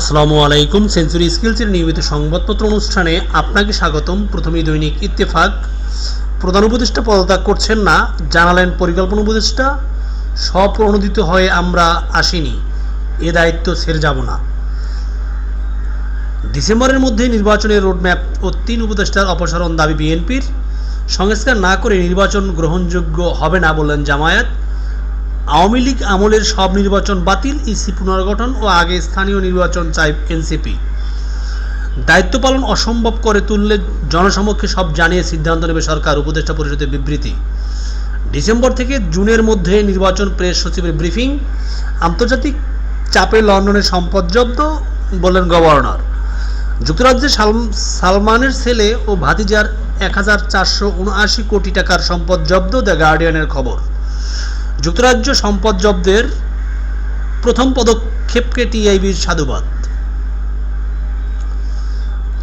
আসসালামু আলাইকুম। সেঞ্চুরি স্কিলসের নিয়মিত সংবাদপত্র অনুষ্ঠানে আপনাকে স্বাগতম। প্রথমেই দৈনিক ইত্তেফাক। প্রধান উপদেষ্টা পদত্যাগ করছেন না, জানালেন পরিকল্পনা উপদেষ্টা। স্বপ্রণোদিত হয়ে আমরা আসিনি, এ দায়িত্ব ছেড়ে যাব না। ডিসেম্বরের মধ্যে নির্বাচনের রোডম্যাপ ও তিন উপদেষ্টার অপসারণ দাবি বিএনপির। সংস্কার না করে নির্বাচন গ্রহণযোগ্য হবে না বললেন জামায়াত। আওয়ামী লীগ আমলের সব নির্বাচন বাতিল, ইসি পুনর্গঠন ও আগে স্থানীয় নির্বাচন চাই এনসিপি। দায়িত্ব পালন অসম্ভব করে তুললে জনসমক্ষে সব জানিয়ে সিদ্ধান্ত নেবে সরকার, উপদেষ্টা পরিষদের বিবৃতি। ডিসেম্বর থেকে জুনের মধ্যে নির্বাচন প্রেস সচিবের ব্রিফিং, আন্তর্জাতিক চাপে লন্ডনের সম্পদ জব্দ বললেন গভর্নর। যুক্তরাজ্যে সাল- সালমানের ছেলে ও ভাতিজার এক হাজার চারশো উনআশি কোটি টাকার সম্পদ জব্দ, দ্য গার্ডিয়ানের খবর। যুক্তরাজ্য সম্পদ জব্দের প্রথম পদক্ষেপকে টিআইবির সাধুবাদ।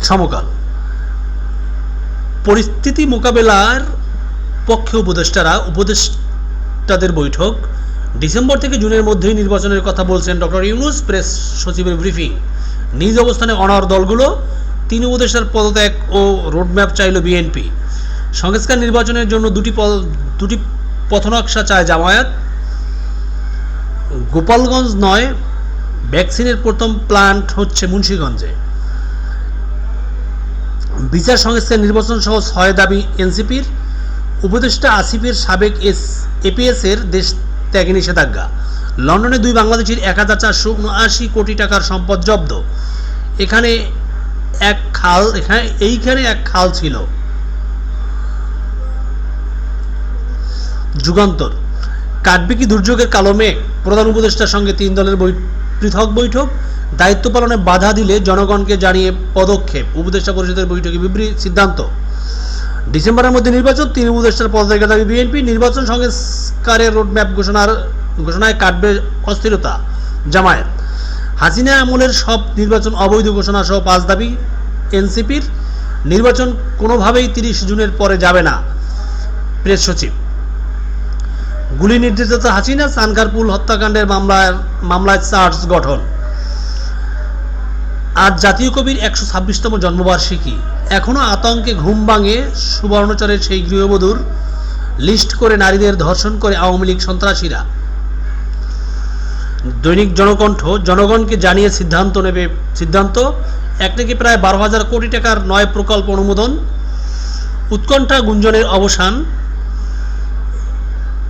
সমকাল। পরিস্থিতি মোকাবেলার পক্ষে উপদেষ্টারা, উপদেষ্টাদের বৈঠক ডিসেম্বর থেকে জুনের মধ্যেই নির্বাচনের কথা বলছেন ডক্টর ইউনুস, প্রেস সচিবের ব্রিফিং। নিজ অবস্থানে অনার দলগুলো তিন উপদেষ্টার পদত্যাগ ও রোডম্যাপ চাইল বিএনপি। সংস্কার নির্বাচনের জন্য দুটি পদ দুটি পথনকশা চায় জামায়াত। গোপালগঞ্জ নয়, ভ্যাকসিনের প্রথম প্লান্ট হচ্ছে মুন্সীগঞ্জে। বিচার সংস্থার নির্বাচন সহ ছয় দাবি এনসিপির। উপদেষ্টা আসিফের সাবেক এস, এপিএস এর দেশ ত্যাগে নিষেধাজ্ঞা। লন্ডনে দুই বাংলাদেশের এক হাজার চারশো উনআশি কোটি টাকার সম্পদ জব্দ। এখানে এক খাল, এখানে এইখানে এক খাল ছিল। যুগান্তর। কাটবে কি দুর্যোগের কালো মেঘ, প্রধান উপদেষ্টার সঙ্গে তিন দলের পৃথক বৈঠক, দায়িত্ব পালনে বাধা দিলে জনগণকে জানিয়ে পদক্ষেপ, উপদেষ্টা পরিষদের বৈঠকে বিবৃতি সিদ্ধান্ত। ডিসেম্বরের মধ্যে নির্বাচন, তিন উপদেষ্টার পদত্যাগের দাবি বিএনপি, নির্বাচন সংস্কারের রোডম্যাপ ঘোষণার, ঘোষণায় কাটবে অস্থিরতা। জামায়াত। হাসিনা আমলের সব নির্বাচন অবৈধ ঘোষণা সহ পাঁচ দাবি এনসিপির। নির্বাচন কোনোভাবেই তিরিশ জুনের পরে যাবে না। প্রেস সচিব। গুলি নির্দেশিত হাসিনা সানকারপুল হত্যাকাণ্ডের মামলার মামলায় চার্জ গঠন। আজ জাতীয় কবির একশো ছাব্বিশতম জন্মবার্ষিকী। এখনও আতঙ্কে ঘুম ভাঙে সুবর্ণচরের সেই গৃহবধূর লিস্ট করে নারীদের ধর্ষণ করে আওয়ামী লীগ সন্ত্রাসীরা। দৈনিক জনকণ্ঠ জনগণকে জানিয়ে সিদ্ধান্ত নেবে সিদ্ধান্ত? এক থেকে প্রায় বারো হাজার কোটি টাকার নয় প্রকল্প অনুমোদন। উৎকণ্ঠা গুঞ্জনের অবসান।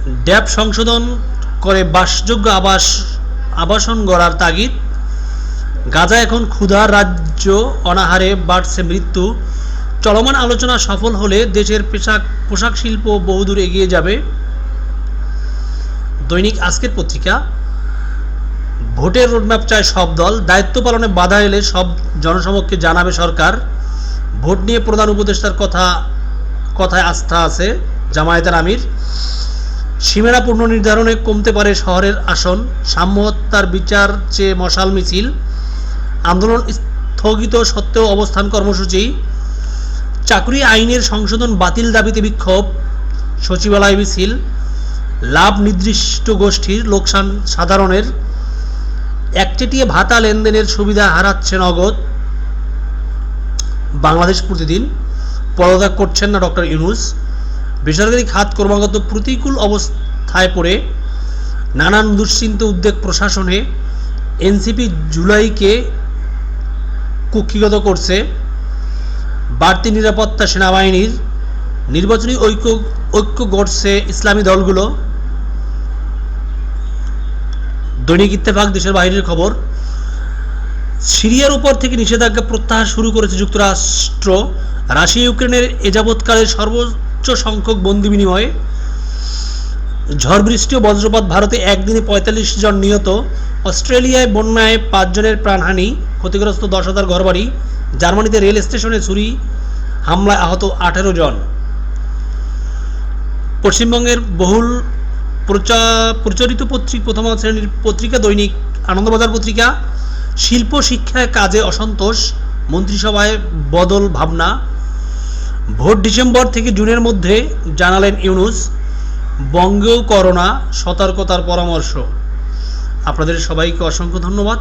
ড্যাব সংশোধন করে বাসযোগ্য আবাস, আবাসন গড়ার তাগিদ। গাজা এখন ক্ষুধার রাজ্য অনাহারে বাড়ছে মৃত্যু। চলমান আলোচনা সফল হলে দেশের পেশাক, পোশাক শিল্প বহুদূর এগিয়ে যাবে। দৈনিক আজকের পত্রিকা, ভোটের রোডম্যাপ চায় সব দল। দায়িত্ব পালনে বাধা এলে সব জনসমক্ষে জানাবে সরকার। ভোট নিয়ে প্রধান উপদেষ্টার কথা, কথায় আস্থা আছে জামায়াতের আমির। সীমানা পুনর্নির্ধারণে কমতে পারে শহরের আসন। সাম্য হত্যার বিচার চেয়ে মশাল মিছিল। আন্দোলন স্থগিত সত্ত্বেও অবস্থান কর্মসূচি। চাকরি আইনের সংশোধন বাতিল দাবিতে বিক্ষোভ। সচিবালয় মিছিল। লাভ নির্দিষ্ট গোষ্ঠীর লোকসান সাধারণের। একচেটিয়া ভাতা লেনদেনের সুবিধা হারাচ্ছে নগদ। বাংলাদেশ প্রতিদিন। পদত্যাগ করছেন না ডক্টর ইউনুস। বেসরকারি খাত ক্রমাগত প্রতিকূল অবস্থায় পড়ে। নানান দুশ্চিন্ত উদ্বেগ প্রশাসনে এনসিপি জুলাইকে কুক্ষিগত করছে। বাড়তি নিরাপত্তা সেনাবাহিনীর নির্বাচনী ঐক্য ঐক্য গড়ছে ইসলামী দলগুলো। দৈনিক ইত্তেফাক, দেশের বাইরের খবর। সিরিয়ার উপর থেকে নিষেধাজ্ঞা প্রত্যাহার শুরু করেছে যুক্তরাষ্ট্র। রাশিয়া, ইউক্রেনের এযাবৎকালের সংখ্যক বন্দি বিনিময়ে। ঝড় বৃষ্টি ও বজ্রপাত ভারতে একদিনে পঁয়তাল্লিশ জন নিহত। অস্ট্রেলিয়ায় বন্যায় পাঁচজনের প্রাণহানি, ক্ষতিগ্রস্ত দশ হাজার ঘরবাড়ি। জার্মানিতে রেল স্টেশনে ছুরি, হামলায় আহত আঠেরো জন। পশ্চিমবঙ্গের বহুল প্রচা- প্রচারিত পত্রিক প্রথম শ্রেণির পত্রিকা দৈনিক আনন্দবাজার পত্রিকা, শিল্প শিক্ষায় কাজে অসন্তোষ, মন্ত্রিসভায় বদল ভাবনা। ভোট ডিসেম্বর থেকে জুনের মধ্যে জানালেন ইউনুস, বঙ্গেও করোনা, সতর্কতার পরামর্শ। আপনাদের সবাইকে অসংখ্য ধন্যবাদ।